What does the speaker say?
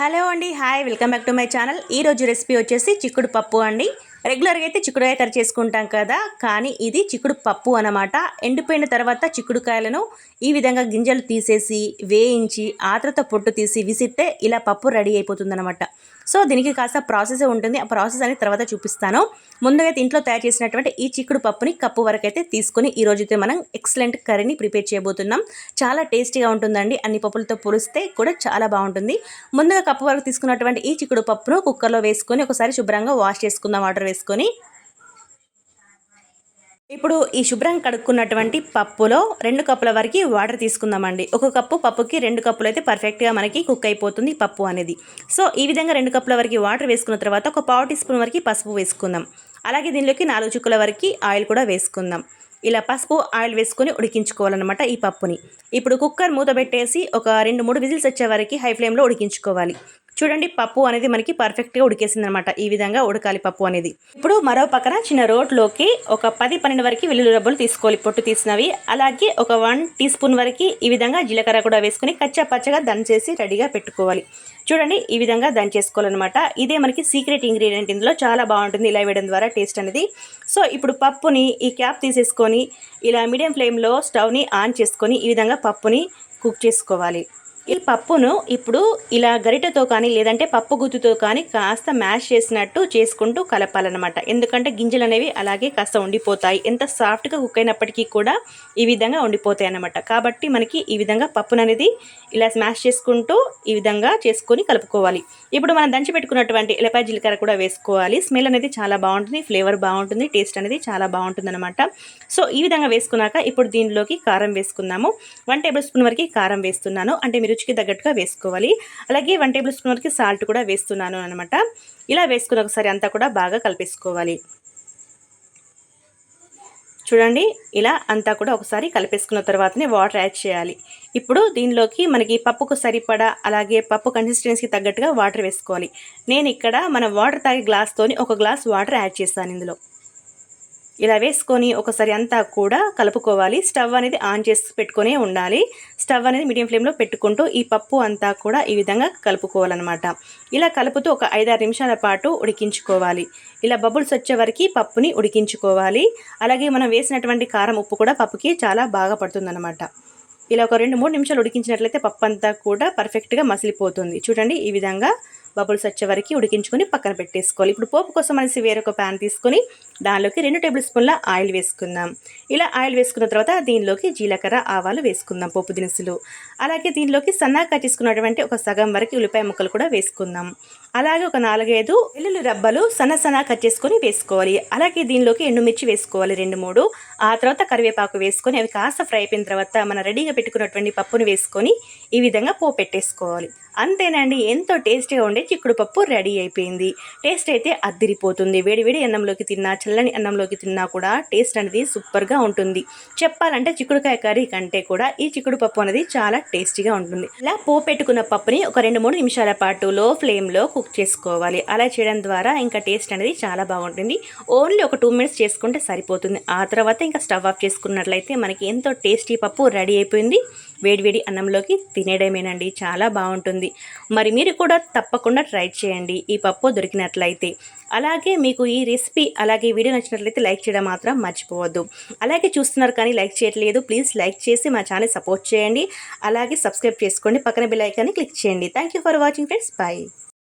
Hello అండి hi welcome back to my channel. ఈ రోజు రెసిపీ వచ్చేసి చిక్కుడు పప్పు అండి. రెగ్యులర్గా అయితే చిక్కుడుకాయ కర్రీ చేసుకుంటాం కదా కానీ ఇది చిక్కుడు పప్పు అన్నమాట. ఎండిపోయిన తర్వాత చిక్కుడుకాయలను ఈ విధంగా గింజలు తీసేసి వేయించి ఆ పొట్టు తీసి విసిస్తే ఇలా పప్పు రెడీ అయిపోతుందన్నమాట. సో దీనికి కాస్త ప్రాసెస్ ఉంటుంది. ఆ ప్రాసెస్ అనేది తర్వాత చూపిస్తాను. ముందుగా అయితే ఇంట్లో తయారు చేసినటువంటి ఈ చిక్కుడు పప్పుని కప్పు వరకు అయితే తీసుకొని ఈ రోజుతో మనం ఎక్సలెంట్ కర్రీని ప్రిపేర్ చేయబోతున్నాం. చాలా టేస్టీగా ఉంటుందండి. అన్ని పప్పులతో పొలిస్తే కూడా చాలా బాగుంటుంది. ముందుగా కప్పు వరకు తీసుకున్నటువంటి ఈ చిక్కుడు పప్పును కుక్కర్లో వేసుకొని ఒకసారి శుభ్రంగా వాష్ చేసుకుందాం వాటర్ వేసుకొని ఇప్పుడు ఈ శుభ్రం కడుక్కున్నటువంటి పప్పులో రెండు కప్పుల వరకు వాటర్ తీసుకుందామండి. ఒక కప్పు పప్పుకి రెండు కప్పులు అయితే పర్ఫెక్ట్గా మనకి కుక్ అయిపోతుంది పప్పు అనేది. సో ఈ విధంగా రెండు కప్పుల వరకు వాటర్ వేసుకున్న తర్వాత ఒక పావు టీ స్పూన్ వరకు పసుపు వేసుకుందాం. అలాగే దీనిలోకి నాలుగు చుక్కల వరకు ఆయిల్ కూడా వేసుకుందాం. ఇలా పసుపు ఆయిల్ వేసుకొని ఉడికించుకోవాలన్నమాట ఈ పప్పుని. ఇప్పుడు కుక్కర్ మూత పెట్టేసి ఒక రెండు మూడు విజిల్స్ వచ్చే వరకు హై ఫ్లేమ్లో ఉడికించుకోవాలి. చూడండి పప్పు అనేది మనకి పర్ఫెక్ట్గా ఉడికేసింది అనమాట ఈ విధంగా ఉడకాలి పప్పు అనేది. ఇప్పుడు మరో పక్కన చిన్న రోట్లోకి ఒక పది పన్నెండు వరకు వెల్లుల్లి రబ్బలు తీసుకోవాలి. పొట్టు తీసినవి. అలాగే ఒక వన్ టీ స్పూన్ వరకు ఈ విధంగా జీలకర్ర కూడా వేసుకొని కచ్చా పచ్చగా దంచేసి రెడీగా పెట్టుకోవాలి. చూడండి ఈ విధంగా దంచేసుకోవాలన్నమాట. ఇదే మనకి సీక్రెట్ ఇంగ్రీడియంట్ ఇందులో చాలా బాగుంటుంది. ఇలా వేయడం ద్వారా టేస్ట్ అనేది. సో ఇప్పుడు పప్పుని ఈ క్యాప్ తీసేసుకొని ఇలా మీడియం ఫ్లేమ్లో స్టవ్ని ఆన్ చేసుకొని ఈ విధంగా పప్పుని కుక్ చేసుకోవాలి. ఈ పప్పును ఇప్పుడు ఇలా గరిటెతో కానీ లేదంటే పప్పు గుత్తుతో కానీ కాస్త మ్యాష్ చేసినట్టు చేసుకుంటూ కలపాలన్నమాట. ఎందుకంటే గింజలు అనేవి అలాగే కాస్త ఉండిపోతాయి. ఎంత సాఫ్ట్గా కుక్ అయినప్పటికీ కూడా ఈ విధంగా ఉండిపోతాయి అన్నమాట. కాబట్టి మనకి ఈ విధంగా పప్పును అనేది ఇలా స్మాష్ చేసుకుంటూ ఈ విధంగా చేసుకొని కలుపుకోవాలి. ఇప్పుడు మనం దంచి పెట్టుకున్నటువంటి ఎలపాయ జీలకర్ర కూడా వేసుకోవాలి. స్మెల్ అనేది చాలా బాగుంటుంది ఫ్లేవర్ బాగుంటుంది టేస్ట్ అనేది చాలా బాగుంటుంది అనమాట సో ఈ విధంగా వేసుకున్నాక ఇప్పుడు దీనిలోకి కారం వేసుకుందాము. వన్ టేబుల్ స్పూన్ వరకు కారం వేస్తున్నాను. అంటే మీరు రుచికి తగ్గట్టుగా వేసుకోవాలి. అలాగే వన్ టేబుల్ స్పూన్ వరకు సాల్ట్ కూడా వేస్తున్నాను అనమాట ఇలా వేసుకుని ఒకసారి అంతా కూడా బాగా కలిపేసుకోవాలి. చూడండి ఇలా అంతా కూడా ఒకసారి కలిపేసుకున్న తర్వాతనే వాటర్ యాడ్ చేయాలి. ఇప్పుడు దీనిలోకి మనకి పప్పుకు సరిపడా అలాగే పప్పు కన్సిస్టెన్సీకి తగ్గట్టుగా వాటర్ వేసుకోవాలి. నేను ఇక్కడ మన వాటర్ తాగే గ్లాస్తోని ఒక గ్లాస్ వాటర్ యాడ్ చేస్తాను ఇందులో. ఇలా వేసుకొని ఒకసారి అంతా కూడా కలుపుకోవాలి. స్టవ్ అనేది ఆన్ చేసి పెట్టుకునే ఉండాలి. స్టవ్ అనేది మీడియం ఫ్లేమ్లో పెట్టుకుంటూ ఈ పప్పు అంతా కూడా ఈ విధంగా కలుపుకోవాలన్నమాట. ఇలా కలుపుతూ ఒక ఐదారు నిమిషాల పాటు ఉడికించుకోవాలి. ఇలా బబుల్స్ వచ్చే వరకు పప్పుని ఉడికించుకోవాలి. అలాగే మనం వేసినటువంటి కారం ఉప్పు కూడా పప్పుకి చాలా బాగా పడుతుందన్నమాట. ఇలా ఒక రెండు మూడు నిమిషాలు ఉడికించినట్లయితే పప్పు అంతా కూడా పర్ఫెక్ట్గా మసిలిపోతుంది. చూడండి ఈ విధంగా బబుల్స్ వచ్చే వరకు ఉడికించుకొని పక్కన పెట్టేసుకోవాలి. ఇప్పుడు పోపు కోసం అనేసి వేరొక ప్యాన్ తీసుకొని దానిలోకి రెండు టేబుల్ స్పూన్ల ఆయిల్ వేసుకుందాం. ఇలా ఆయిల్ వేసుకున్న తర్వాత దీనిలోకి జీలకర్ర ఆవాలు వేసుకుందాం పోపు దినుసులు. అలాగే దీనిలోకి సన్నాగా తీసుకున్నటువంటి ఒక సగం వరకు ఉల్లిపాయ ముక్కలు కూడా వేసుకుందాం. అలాగే ఒక నాలుగైదు వెల్లుల్లి రబ్బలు సన్న సన్న కట్ చేసుకొని వేసుకోవాలి. అలాగే దీనిలోకి ఎండుమిర్చి వేసుకోవాలి రెండు మూడు. ఆ తర్వాత కరివేపాకు వేసుకొని అవి కాస్త ఫ్రై అయిపోయిన తర్వాత మన రెడీగా పెట్టుకున్నటువంటి పప్పును వేసుకొని ఈ విధంగా పో పెట్టేసుకోవాలి. అంతేనండి ఎంతో టేస్టీగా ఉండే చిక్కుడు పప్పు రెడీ అయిపోయింది. టేస్ట్ అయితే అద్దిరిపోతుంది. వేడివేడి అన్నంలోకి తిన్నా చల్లని అన్నంలోకి తిన్నా కూడా టేస్ట్ అనేది సూపర్గా ఉంటుంది. చెప్పాలంటే చిక్కుడుకాయ కర్రీ కంటే కూడా ఈ చిక్కుడు పప్పు అనేది చాలా టేస్టీగా ఉంటుంది. ఇలా పో పెట్టుకున్న పప్పుని ఒక రెండు మూడు నిమిషాల పాటు లో ఫ్లేమ్లో కుక్ చేసుకోవాలి. అలా చేయడం ద్వారా ఇంకా టేస్ట్ అనేది చాలా బాగుంటుంది. ఓన్లీ ఒక టూ మినిట్స్ చేసుకుంటే సరిపోతుంది. ఆ తర్వాత ఇంకా స్టవ్ ఆఫ్ చేసుకున్నట్లయితే మనకి ఎంతో టేస్టీ పప్పు రెడీ అయిపోయింది. వేడివేడి అన్నంలోకి తినేయడమేనండి. చాలా బాగుంటుంది. మరి మీరు కూడా తప్పకుండా ట్రై చేయండి ఈ పప్పు దొరికినట్లయితే. అలాగే మీకు ఈ రెసిపీ అలాగే వీడియో నచ్చినట్లయితే లైక్ చేయడం మాత్రం మర్చిపోవద్దు. అలాగే చూస్తున్నారు కానీ లైక్ చేయట్లేదు. ప్లీజ్ లైక్ చేసి మా ఛానల్ సపోర్ట్ చేయండి. అలాగే సబ్స్క్రైబ్ చేసుకోండి. పక్కన బిల్ ఐకాన్ని క్లిక్ చేయండి. Thank for watching friends. Bye.